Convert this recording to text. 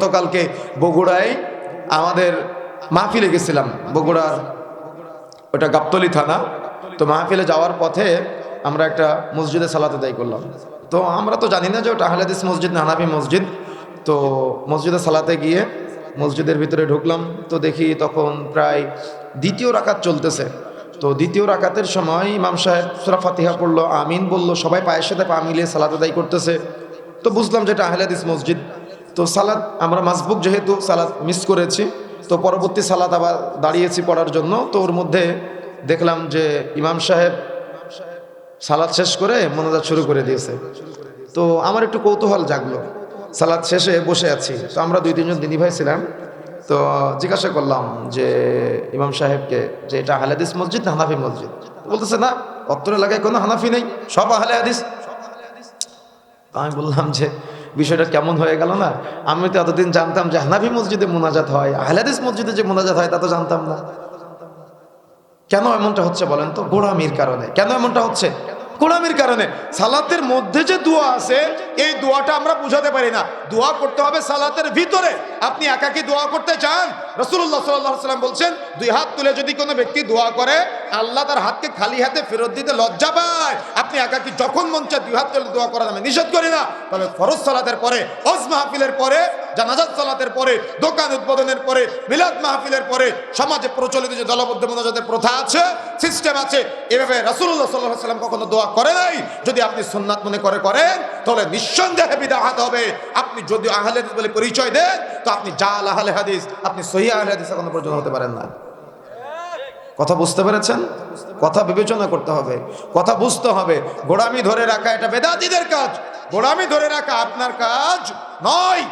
গতকালকে বগুড়ায় আমাদের মাহফিলে গেছিলাম। বগুড়ার ওটা গাবতলি থানা। তো মাহফিলে যাওয়ার পথে আমরা একটা মসজিদে সালাতে দায়ী করলাম। তো আমরা তো জানি না যে ওটা আহলাদিস মসজিদ না হানাফি মসজিদ। তো মসজিদে সালাতে গিয়ে মসজিদের ভিতরে ঢুকলাম। তো দেখি তখন প্রায় দ্বিতীয় রাকাত চলতেছে। তো দ্বিতীয় রাকাতের সময় ইমাম সাহেব সুরা ফাতিহা পড়ল, আমিন বলল, সবাই পায়ের সাথে পা মিলিয়ে সালাতে দায়ী করতেছে। তো বুঝলাম যে এটা আহলাদিস মসজিদ। তো সালাদ, আমরা মাসবুক যেহেতু সালাদ মিস করেছি, তো পরবর্তী সালাদ আবার দাঁড়িয়েছি পড়ার জন্য। তো ওর মধ্যে দেখলাম যে ইমাম সাহেব সালাদ শেষ করে মনোজাত শুরু করে দিয়েছে। তো আমার একটু কৌতূহল জাগলো। সালাদ শেষে বসে আছি। তো আমরা দুই তিনজন দিদি ভাই ছিলাম। তো জিজ্ঞাসা করলাম যে ইমাম সাহেবকে যে এটা আহলে হাদিস মসজিদ না হানাফি মসজিদ? বলতেছে, না, অত্তর এলাকায় কোনো হানাফি নেই, সব আহলে হাদিস। আমি বললাম যে বিষয়টা কেমন হয়ে গেল না? আমি তো এতদিন জানতাম যে হানাফি মসজিদে মোনাজাত হয়, আহলাদিস মসজিদে যে মোনাজাত হয় তা তো জানতাম না। কেন এমনটা হচ্ছে বলেন তো? গোড়ামির কারণে। কেন এমনটা হচ্ছে? গোড়ামির কারণে। সালাতের মধ্যে যে দোয়া আছে, এই দোয়াটা আমরা বুঝাতে পারি না। দোয়া করতে হবে সালাতের ভিতরে। আপনি একাকি দোয়া করতে চান? রসুল্লাহ সাল্লাহ সাল্লাম বলছেন, দুই হাত তুলে যদি কোনো ব্যক্তি দোয়া করে, আল্লাহ তার হাতকে খালি হাতে ফেরত দিতে লজ্জা পায়। আপনি একাকি যখন চায় দুই হাত তুলে দোয়া করা আমি নিষেধ করি না। তবে ফরজ সালাতের পরে অজ মাহফিলের পরে জানাজাত সালাতের পরে, দোকান উদ্বোধনের পরে, মিলাদ মাহফিলের পরে, সমাজে প্রচলিত যে দলবদ্ধ মোনাজাতের প্রথা আছে সিস্টেম আছে, এভাবে রাসূলুল্লাহ সাল্লাল্লাহু আলাইহি সাল্লাম কখনো দোয়া করে নাই? যদি আপনি সুন্নাত মনে করে করেন, তাহলে নিঃসন্দেহে বিদআত হবে। আপনি যদি আহলে বলে পরিচয় দেন, তো আপনি জাল আহলে হাদিস, আপনি সহি আহলে হাদিস এখনও পর্যন্ত হতে পারেন না। কথা বুঝতে পেরেছেন? কথা বিবেচনা করতে হবে। কথা বুঝতে হবে। গোড়ামি ধরে রাখা এটা বেদাতিদের কাজ। গোড়ামি ধরে রাখা আপনার কাজ নয়।